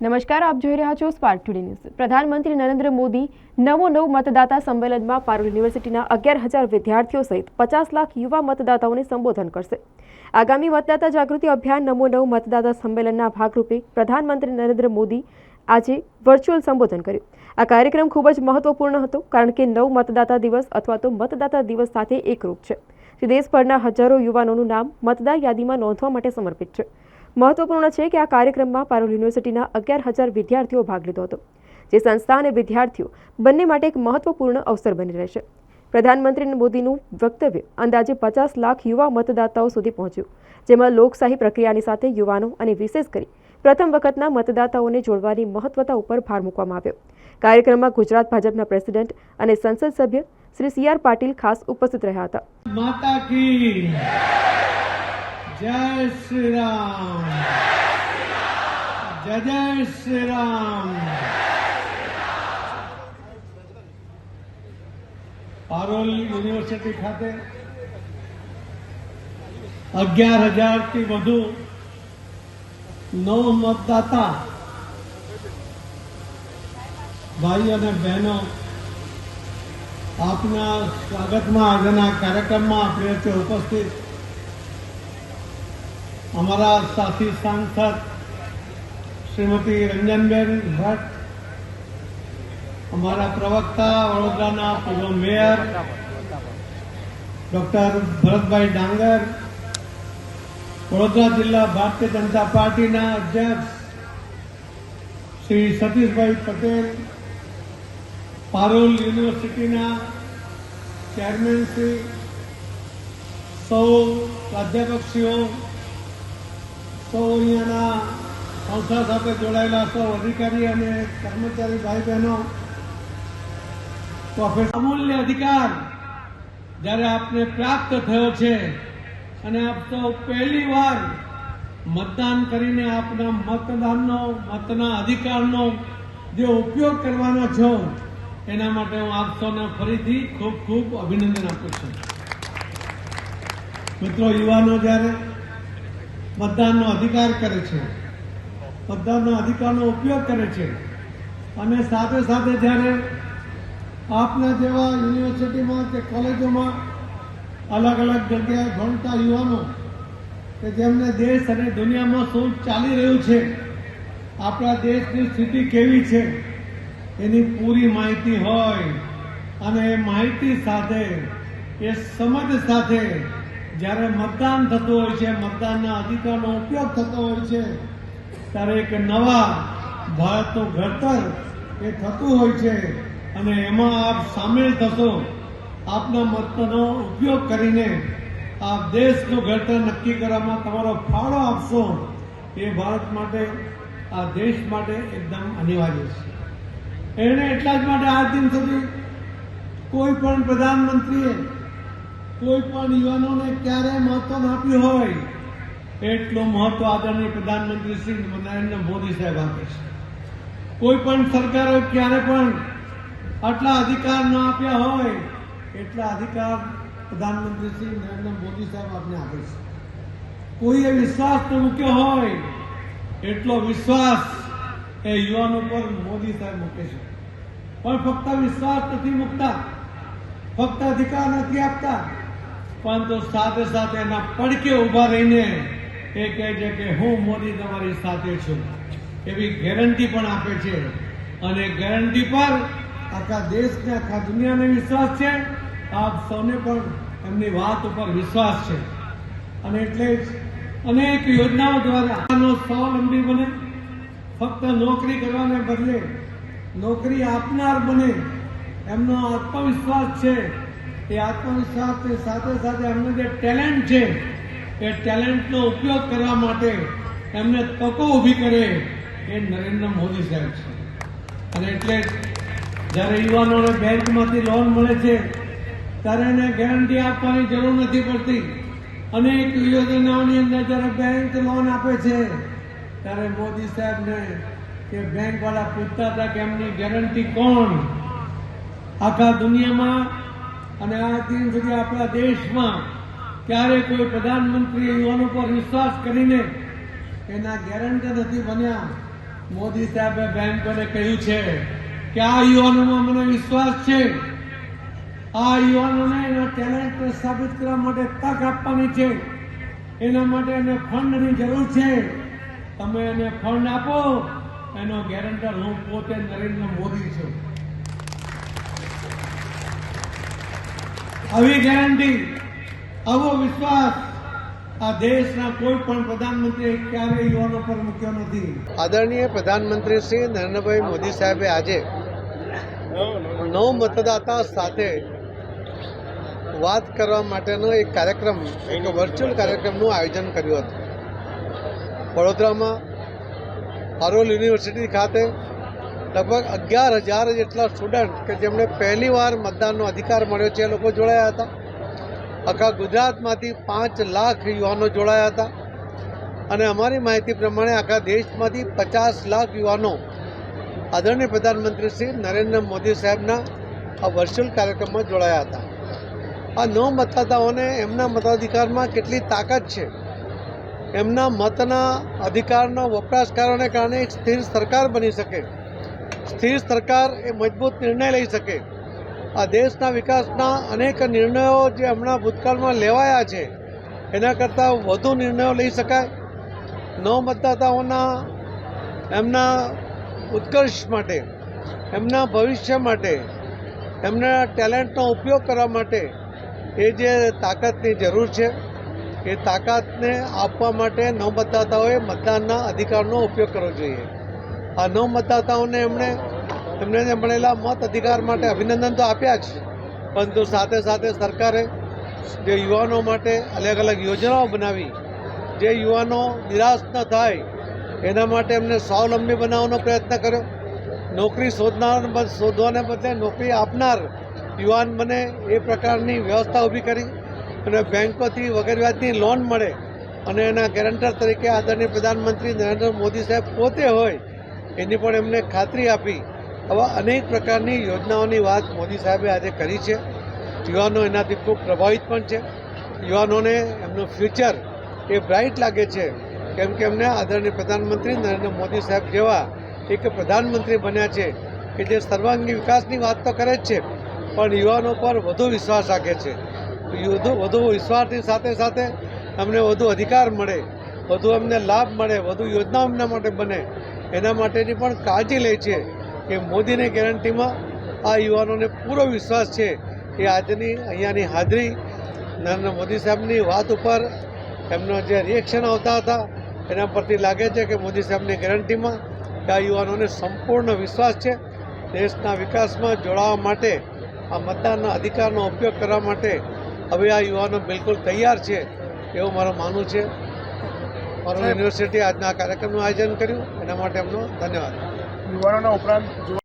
નમસ્કાર, આપ જોઈ રહ્યા છો સ્પાર્ક ટુડે ન્યૂઝ પ્રધાનમંત્રી નરેન્દ્ર મોદી નવો નવ મતદાતા સંમેલનમાં પારૂલ યુનિવર્સિટીના અગિયાર હજાર વિદ્યાર્થીઓ સહિત પચાસ લાખ યુવા મતદાતાઓને સંબોધન કરશે. આગામી મતદાતા જાગૃતિ અભિયાન નમો નવ મતદાતા સંમેલનના ભાગરૂપે પ્રધાનમંત્રી નરેન્દ્ર મોદી આજે વર્ચ્યુઅલ સંબોધન કર્યું. આ કાર્યક્રમ ખૂબ જ મહત્વપૂર્ણ હતો, કારણ કે નવ મતદાતા દિવસ અથવા તો મતદાતા દિવસ સાથે એકરૂપ છે. જે દેશભરના હજારો યુવાનોનું નામ મતદાર યાદીમાં નોંધવા માટે સમર્પિત છે. મહત્વપૂર્ણ છે કે આ કાર્યક્રમમાં પારોલ યુનિવર્સિટીના અગિયાર હજાર વિદ્યાર્થીઓ ભાગ લીધો હતો, જે સંસ્થા અને વિદ્યાર્થીઓ બંને માટે એક મહત્વપૂર્ણ અવસર બની રહેશે. પ્રધાનમંત્રી મોદીનું વક્તવ્ય અંદાજે પચાસ લાખ યુવા મતદાતાઓ સુધી પહોંચ્યું, જેમાં લોકશાહી પ્રક્રિયાની સાથે યુવાનો અને વિશેષ કરી પ્રથમ વખતના મતદાતાઓને જોડવાની મહત્વતા ઉપર ભાર મૂકવામાં આવ્યો. કાર્યક્રમમાં ગુજરાત ભાજપના પ્રેસિડેન્ટ અને સંસદ સભ્ય શ્રી સી આર પાટીલ ખાસ ઉપસ્થિત રહ્યા હતા. માતા કી જય શ્રી રામ. જય જય શ્રી રામ. પારોલ યુનિવર્સિટી ખાતે અગિયાર હજારથી વધુ નવ મતદાતા ભાઈ અને બહેનો આપના સ્વાગતમાં આજના કાર્યક્રમમાં આપણે ઉપસ્થિત અમારા સાથી સાંસદ શ્રીમતી રંજનબેન ભટ્ટ, અમારા પ્રવક્તા વડોદરાના પૂર્વ મેયર, ડોક્ટર ભરતભાઈ ડાંગર, વડોદરા જિલ્લા ભારતીય જનતા પાર્ટીના અધ્યક્ષ શ્રી સતીશભાઈ પટેલ, પારોલ યુનિવર્સિટીના ચેરમેન શ્રી, સૌ પ્રાધ્યાપકશ્રીઓ સૌ અહીંયાના સંસ્થા સાથે જોડાયેલા સૌ અધિકારી અને કર્મચારી ભાઈ બહેનો અમૂલ્ય અધિકાર જ્યારે આપને પ્રાપ્ત થયો છે અને આપ સૌ પહેલી વાર મતદાન કરીને આપના મતદાનનો, મતના અધિકારનો જે ઉપયોગ કરવાનો છો, એના માટે હું આપ સૌને ફરીથી ખૂબ ખૂબ અભિનંદન આપું છું. મિત્રો, યુવાનો જ્યારે મતદાનનો અધિકાર કરે છે. મતદાનના અધિકારનો ઉપયોગ કરે છે. અને સાથે સાથે જ્યારે આપના જેવા યુનિવર્સિટીમાં કે કોલેજોમાં અલગ અલગ જગ્યાએ ભણતા યુવાનો કે જેમને દેશ અને દુનિયામાં શું ચાલી રહ્યું છે, આપણા દેશની સ્થિતિ કેવી છે, એની પૂરી માહિતી હોય અને એ માહિતી સાથે, એ સમજ સાથે જ્યારે મતદાન થતું હોય છે, મતદાનના અધિકારનો ઉપયોગ થતો હોય છે, ત્યારે એક નવા ભારતનું ઘડતર એ થતું હોય છે અને એમાં આપ સામેલ થશો. આપના મતનો ઉપયોગ કરીને આપ દેશનું ઘડતર નક્કી કરવામાં તમારો ફાળો આપશો. એ ભારત માટે, આ દેશ માટે એકદમ અનિવાર્ય છે. એણે એટલા જ માટે આ દિન સુધી કોઈ પણ પ્રધાનમંત્રીએ કોઈ પણ યુવાનોને ક્યારે મહત્વ આપ્યું હોય, એટલું મહત્વ આદરણીય પ્રધાનમંત્રી શ્રી નરેન્દ્ર મોદી સાહેબ આપે છે. કોઈ પણ સરકારો ક્યારે પણ આટલા અધિકાર ન આપ્યા હોય, એટલા અધિકાર પ્રધાનમંત્રી શ્રી નરેન્દ્ર મોદી સાહેબ આપને આપે છે. કોઈએ વિશ્વાસ ન મૂક્યો હોય, એટલો વિશ્વાસ એ યુવાનો પર મોદી સાહેબ મૂકે છે. પણ ફક્ત વિશ્વાસ નથી મૂકતા, ફક્ત અધિકાર નથી આપતા પરંતુ સાથે સાથે એના પડકે ઊભા રહીને એ કહે છે કે હું મોદી તમારી સાથે છું. એવી ગેરંટી પણ આપે છે. અને ગેરંટી પર આખા દેશને, આખા દુનિયાને વિશ્વાસ છે. આપ સૌને પણ એમની વાત ઉપર વિશ્વાસ છે. અને એટલે જ અનેક યોજનાઓ દ્વારા સ્વાવલંબી બને. ફક્ત નોકરી કરવાને બદલે નોકરી આપનાર બને. એમનો આત્મવિશ્વાસ છે. એ આત્મવિશ્વાસની સાથે સાથે એમનું જે ટેલેન્ટ છે, એ ટેલેન્ટનો ઉપયોગ કરવા માટે એમને તકો ઊભી કરે એ નરેન્દ્ર મોદી સાહેબ છે. અને એટલે જ્યારે યુવાનોને બેંકમાંથી લોન મળે છે, ત્યારે એને ગેરંટી આપવાની જરૂર નથી પડતી. અનેક યોજનાઓની અંદર જ્યારે બેંક લોન આપે છે, ત્યારે મોદી સાહેબને કે બેંક વાળા પૂછતા હતા કે એમની ગેરંટી કોણ? આખા દુનિયામાં અને આ દિન સુધી આપણા દેશમાં ક્યારે કોઈ પ્રધાનમંત્રી યુવાનો પર વિશ્વાસ કરીને એના ગેરંટર નથી બન્યા. મોદી સાહેબે બેંકોને કહ્યું છે કે આ યુવાનોમાં મને વિશ્વાસ છે. આ યુવાનોને એના ટેલેન્ટને સાબિત કરવા માટે તક આપવાની છે. એના માટે એને ફંડની જરૂર છે. તમે એને ફંડ આપો. એનો ગેરંટર હું પોતે નરેન્દ્ર મોદી છું. આવી ગેરંટી આવો વિશ્વાસ, આ દેશના કોઈ પણ પ્રધાનમંત્રીએ ક્યારેય યુવાનો પર મૂક્યો નથી. આદરણીય પ્રધાનમંત્રી શ્રી નરેન્દ્રભાઈ મોદી સાહેબે આજે નવ મતદાતા સાથે વાત કરવા માટેનો એક કાર્યક્રમ, એક વર્ચ્યુઅલ કાર્યક્રમનું આયોજન કર્યું હતું. વડોદરામાં આરોલ યુનિવર્સિટી ખાતે લગભગ અગિયાર હજાર જેટલા સ્ટુડન્ટ કે જેમણે પહેલીવાર મતદાનનો અધિકાર મળ્યો છે એ લોકો જોડાયા હતા. આખા ગુજરાતમાંથી પાંચ લાખ યુવાનો જોડાયા હતા. અને અમારી માહિતી પ્રમાણે આખા દેશમાંથી પચાસ લાખ યુવાનો આદરણીય પ્રધાનમંત્રી શ્રી નરેન્દ્ર મોદી સાહેબના આ વર્ચ્યુઅલ કાર્યક્રમમાં જોડાયા હતા. આ નવ મતદાતાઓને એમના મતાધિકારમાં કેટલી તાકાત છે? એમના મતના અધિકારના વપરાશકારોને કારણે એક સ્થિર સરકાર બની શકે? સ્થિર સરકાર એ મજબૂત નિર્ણય લઈ શકે. આ દેશના વિકાસના અનેક નિર્ણયો જે હમણાં ભૂતકાળમાં લેવાયા છે, એના કરતાં વધુ નિર્ણયો લઈ શકાય. ન મતદાતાઓના એમના ઉત્કર્ષ માટે, એમના ભવિષ્ય માટે, એમના ટેલેન્ટનો ઉપયોગ કરવા માટે એ જે તાકાતની જરૂર છે, એ તાકાતને આપવા માટે ન મતદાતાઓએ મતદાનના અધિકારનો ઉપયોગ કરવો જોઈએ. આ નવ મતદાતાઓને એમણે એમને મળેલા મત અધિકાર માટે અભિનંદન તો આપ્યા જ. પરંતુ સાથે સાથે સરકારે જે યુવાનો માટે અલગ અલગ યોજનાઓ બનાવી, જે યુવાનો નિરાશ ન થાય, એના માટે એમને સ્વાવલંબી બનાવવાનો પ્રયત્ન કર્યો. નોકરી શોધનાર શોધવાને બદલે નોકરી આપનાર યુવાન બને એ પ્રકારની વ્યવસ્થા ઊભી કરી અને બેંકોથી વગર વ્યાજની લોન મળે અને એના ગેરંટર તરીકે આદરણીય પ્રધાનમંત્રી નરેન્દ્ર મોદી સાહેબ પોતે હોય એની પણ એમને ખાતરી આપી આવા અનેક પ્રકારની યોજનાઓની વાત મોદી સાહેબે આજે કરી છે. યુવાનો એનાથી ખૂબ પ્રભાવિત પણ છે. યુવાનોને એમનું ફ્યુચર એ બ્રાઇટ લાગે છે. કેમ કે એમને આદરણીય પ્રધાનમંત્રી નરેન્દ્ર મોદી સાહેબ જેવા એક પ્રધાનમંત્રી બન્યા છે કે જે સર્વાંગી વિકાસની વાત તો કરે જ છે, પણ યુવાનો પર વધુ વિશ્વાસ રાખે છે. વધુ વિશ્વાસની સાથે સાથે અમને વધુ અધિકાર મળે, વધુ અમને લાભ મળે, વધુ યોજનાઓ એમના માટે બને એના માટેની પણ કાળજી લે છે કે મોદીની ગેરંટીમાં આ યુવાનોને પૂરો વિશ્વાસ છે કે આજની અહીંયાની હાજરી નરેન્દ્ર મોદી સાહેબની વાત ઉપર એમનો જે રિએક્શન આવતા હતા, એના પરથી લાગે છે કે મોદી સાહેબની ગેરંટીમાં કે આ યુવાનોને સંપૂર્ણ વિશ્વાસ છે. દેશના વિકાસમાં જોડાવા માટે, આ મતદાનના અધિકારનો ઉપયોગ કરવા માટે હવે આ યુવાનો બિલકુલ તૈયાર છે, એવું મારું માનવું છે. મારું યુનિવર્સિટી આજના કાર્યક્રમનું આયોજન કર્યું. એના માટે એમનો ધન્યવાદ. યુવાનોના ઉપરાંત